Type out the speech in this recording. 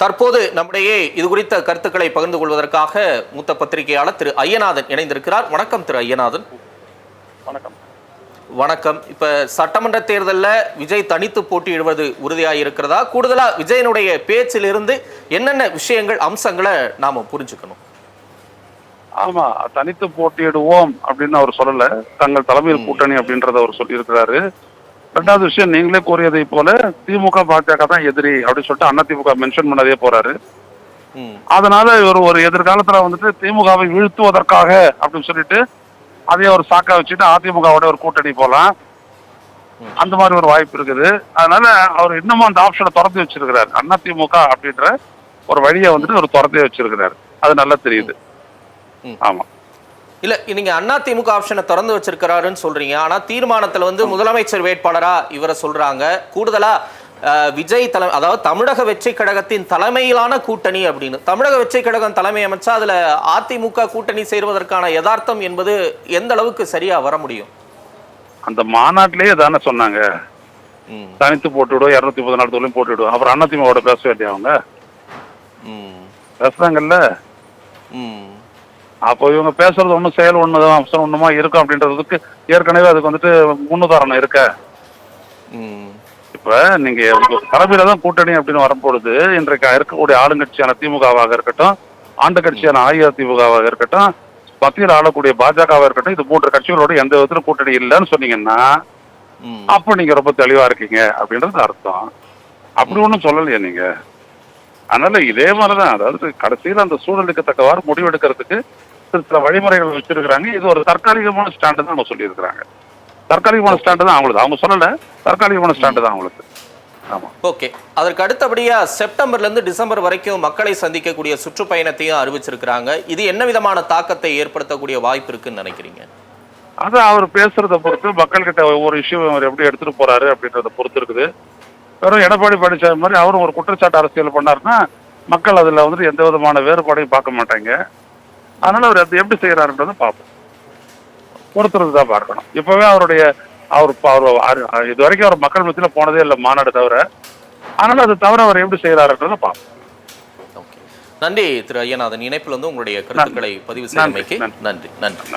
தற்போது நம்முடைய இது குறித்த கருத்துக்களை பகிர்ந்து கொள்வதற்காக மூத்த பத்திரிகையாளர் திரு ஐயநாதன் இணைந்திருக்கிறார். வணக்கம் திரு ஐயநாதன். வணக்கம். வணக்கம். இப்ப சட்டமன்ற தேர்தலில் விஜய் தனித்து போட்டியிடுவது உறுதியாக இருக்கிறதா கூடுதலா விஜயனுடைய பேச்சிலிருந்து என்னென்ன விஷயங்கள் அம்சங்களை நாம புரிஞ்சுக்கணும்? ஆமா தனித்து போட்டியிடுவோம் அப்படின்னு அவர் சொல்லல. தங்கள் தலைமையில் கூட்டணி அப்படின்றத அவர் சொல்லி இருக்கிறாரு ரெண்டாவது விஷயம் நீங்களே கூறியதை போல திமுக பாஜக தான் எதிரி அப்படின்னு சொல்லிட்டு அண்ணா திமுக மென்ஷன் பண்ணதே போறாரு. அதனால இவர் ஒரு எதிர்காலத்துல வந்துட்டு திமுகவை வீழ்த்துவதற்காக அப்படின்னு சொல்லிட்டு அதையே ஒரு சாக்கா வச்சுட்டு அதிமுகவோட ஒரு கூட்டணி போலாம். அந்த மாதிரி ஒரு வாய்ப்பு இருக்குது. அதனால அவர் இன்னமும் அந்த ஆப்ஷனை திறந்து வச்சிருக்கிறார். அண்ணா திமுக அப்படின்ற ஒரு வழியை வந்துட்டு ஒரு திறந்தே வச்சிருக்கிறார். அது நல்லா தெரியுது. ஆமா. இல்ல நீங்க அண்ணா திமுக ஆப்ஷனை திறந்து வச்சிருக்கிறாருன்னு சொல்றீங்க. ஆனா தீர்மானத்துல வந்து முதலமைச்சர் வேட்பாளரா இவரை சொல்றாங்க. கூடுதலா அஹ், விஜய் தலை அதாவது தமிழக வெற்றி கழகத்தின் தலைமையிலான கூட்டணி அப்படின்னு. தமிழக வெற்றி கழகம் தலைமை அமைச்சா அதுல அதிமுக கூட்டணி சேர்வதற்கான யதார்த்தம் என்பது எந்த அளவுக்கு சரியா வர முடியும்? அந்த மாநாட்டிலேயே தானே சொன்னாங்க. தனித்து போட்டுவிடுவோம் இரநூத்தி முப்பது நாலு தொழிலும் போட்டுவிடுவோம் அப்புறம் அண்ணா திமுகவோட பேச வேண்டிய அவங்க பேசுறாங்கல்ல? ம், அப்போ இவங்க பேசுறது ஒன்றும் செயல் ஒன்று அம்சம் ஒன்றுமா இருக்கும் அப்படின்றதுக்கு ஏற்கனவே அதுக்கு வந்துட்டு முன்னுதாரணம் இருக்க. இப்ப நீங்க உங்க தலைமையில தான் கூட்டணி அப்படின்னு வரும்பொழுது இன்றைக்கு இருக்கக்கூடிய ஆளுங்கட்சியான திமுகவாக இருக்கட்டும் ஆண்டு கட்சியான அஇஅதிமுகவாக இருக்கட்டும் மத்தியில் ஆளக்கூடிய பாஜகவாக இருக்கட்டும் இது மூன்று கட்சிகளோட எந்த விதத்திலும் கூட்டணி இல்லைன்னு சொன்னீங்கன்னா. அப்போ நீங்க ரொம்ப தெளிவா இருக்கீங்க அப்படின்றது அர்த்தம். அப்படி ஒன்றும் சொல்லலையே நீங்க. அதனால இதே மாதிரிதான் அதாவது கடைசியில் அந்த சூழலுக்கு தக்கவாறு முடிவெடுக்கிறதுக்கு சில சில வழிமுறைகள் வச்சிருக்கிறாங்க. இது ஒரு தற்காலிகமான ஸ்டாண்டு தான் அவங்க சொல்லியிருக்கிறாங்க. தற்காலிகமான ஸ்டாண்டு தான் அவங்களுக்கு அவங்க சொல்லல தற்காலிகமான ஸ்டாண்டு தான் அவங்களுக்கு. ஆமா. ஓகே. அதற்கு அடுத்தபடியா செப்டம்பர்ல இருந்து டிசம்பர் வரைக்கும் மக்களை சந்திக்கக்கூடிய சுற்றுப்பயணத்தையும் அறிவிச்சிருக்கிறாங்க. இது என்ன விதமான தாக்கத்தை ஏற்படுத்தக்கூடிய வாய்ப்பு இருக்குன்னு நினைக்கிறீங்க? அது அவர் பேசுறத பொறுத்து மக்கள்கிட்ட ஒவ்வொரு இஷ்யூ அவர் எப்படி எடுத்துட்டு போறாரு அப்படின்றத பொறுத்து இருக்குது. வெறும் எடப்பாடி பழனிசாமி மாதிரி அவரும் ஒரு குற்றச்சாட்டு அரசியல் பண்ணாருன்னா மக்கள் அதுல வந்துட்டு எந்த விதமான வேறுபாடையும் பார்க்க மாட்டாங்க. அதனால அவர் அது எப்படி செய்யறாருன்றதை பார்ப்போம். பொறுத்துறது தான் பார்க்கணும். இப்பவே அவருடைய அவர் அவர் இது வரைக்கும் அவர் மக்கள் மத்தியில போனதே இல்லை மாநாடு தவிர. அதனால அது தவிர அவர் எப்படி செய்யறாருன்றதை பார்ப்போம். நன்றி திரு ஐயநாதன். இணைப்பில் வந்து உங்களுடைய கருத்துக்களை பதிவு செய்தமைக்கு நன்றி. நன்றி. நன்றி.